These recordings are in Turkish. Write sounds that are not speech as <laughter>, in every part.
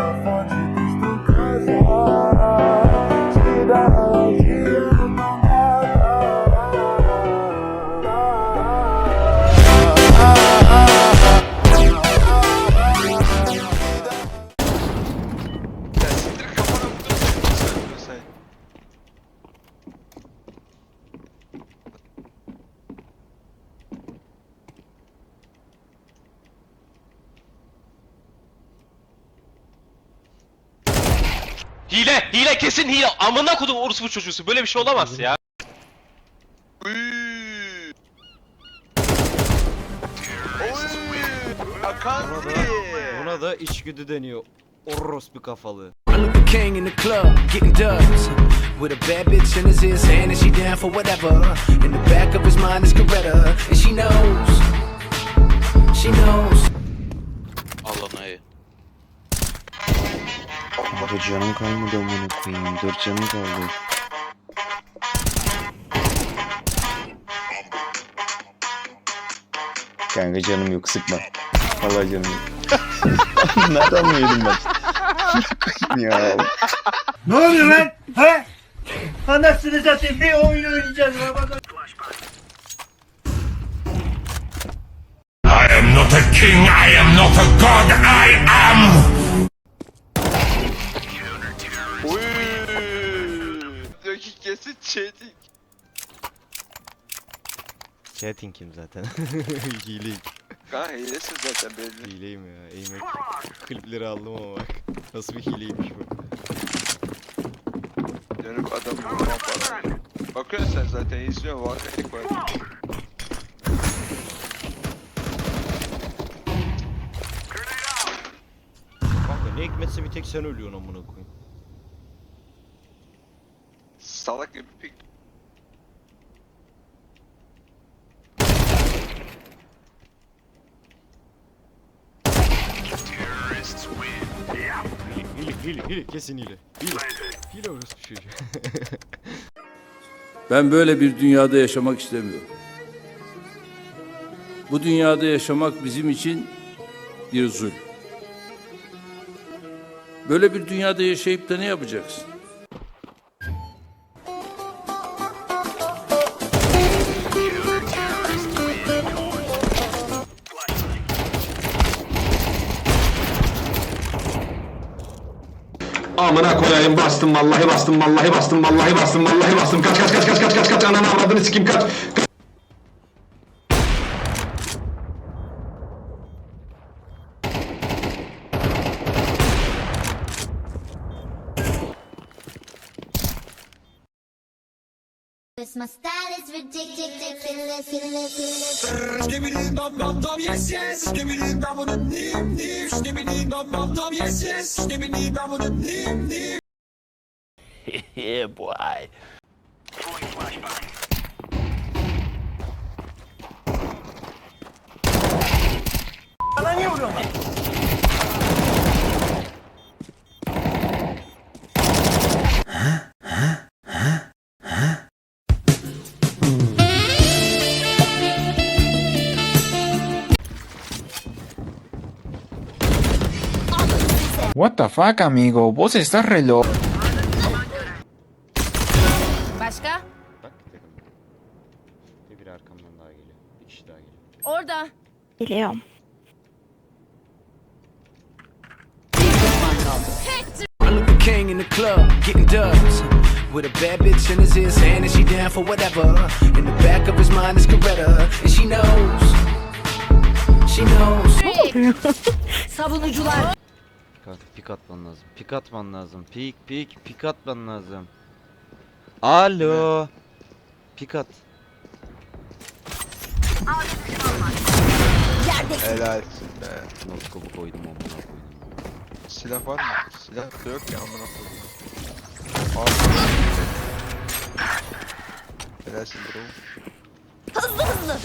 Ya Hile, hile kesin hile. Amına kodum orospu çocuğusu. Böyle bir şey olamaz ya. Uy. Oy. Akanti. Buna da içgüdü deniyor. Orospu kafalı. The king in the club, getting dubs. With a bad bitch in his ear saying that she down for whatever. In the back of his mind is Coretta, and she knows. Canım kalmadı amına koyayım. Dört canım kaldı. Kanka canım yok sıkma. Vallahi canım yok. <laughs> Nereden mi yedim ben? ya. Ne oluyor lan? He? Anasını satayım bir oyun oynayacağız. ya, bak- I am not a king, I am not a god, I am kesin çetik. Chatting kim zaten? <laughs> Hileyim. Kanka hilesin zaten belli. Hileyim ya. Eğmek klipleri aldım ama bak. Nasıl bir hileymiş bu. Dönüp adam vurmam falan. Bakıyorsun sen zaten izliyorsun vakitlik var. Kanka ne hikmetse bir tek sen ölüyorsun amına koyayım. Salak gibi pik. Hile, hile, hile, kesin hile. Hile. Hile orospu <laughs> çocuğu. Ben böyle bir dünyada yaşamak istemiyorum. Bu dünyada yaşamak bizim için bir zulm. Böyle bir dünyada yaşayıp da ne yapacaksın? Amına koyayım bastım vallahi bastım vallahi bastım vallahi bastım vallahi bastım. Kaç kaç kaç kaç kaç kaç kaç ananı avradını sikim kaç It's my style is ridiculous, ridiculous, ridiculous. Bana niye vuruyorsun What the fuck amigo? Vos estás re loco. Başka? Bak. Bir biri arkamdan daha geliyor. Bir kişi daha geliyor. Orada. The king in the club, getting dubs. With a bad bitch in his ear saying that she down for whatever. In the back of his mind is Coretta, and she knows. She knows. Savunucular. Pik, at, pik atman lazım. Pik atman lazım. Pik pik pik atman lazım. Alo. Pik at. Helalsin be. Noskopu koydum amına koydum. Silah var mı? Silah da yok ya amına koyayım. Al. Helalsin bro. Hızlı hızlı.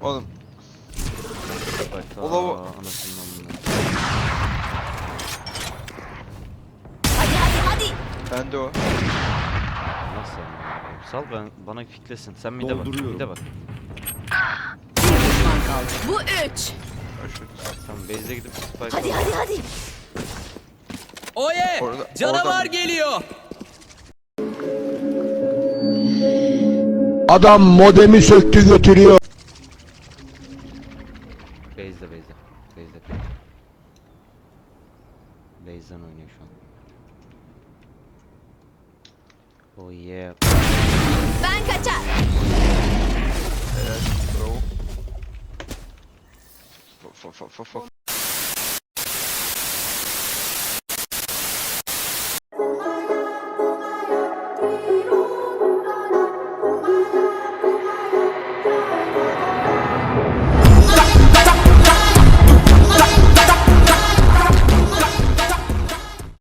Oğlum Bak Ola. Hadi hadi hadi. ben de o. Nasıl koyayım? Sal ben bana fiklesin. Sen mide bak. Mide bak. kaldı. Bu üç. Tamam base'e gidip spike Hadi hadi hadi. Oye! Orada- Canavar oradan- geliyor. Adam modemi söktü götürüyor. Base'den oynuyor şu an. Oh yeah. Ben kaçar. Evet. Bravo. Fuck fuck fuck fuck fuck.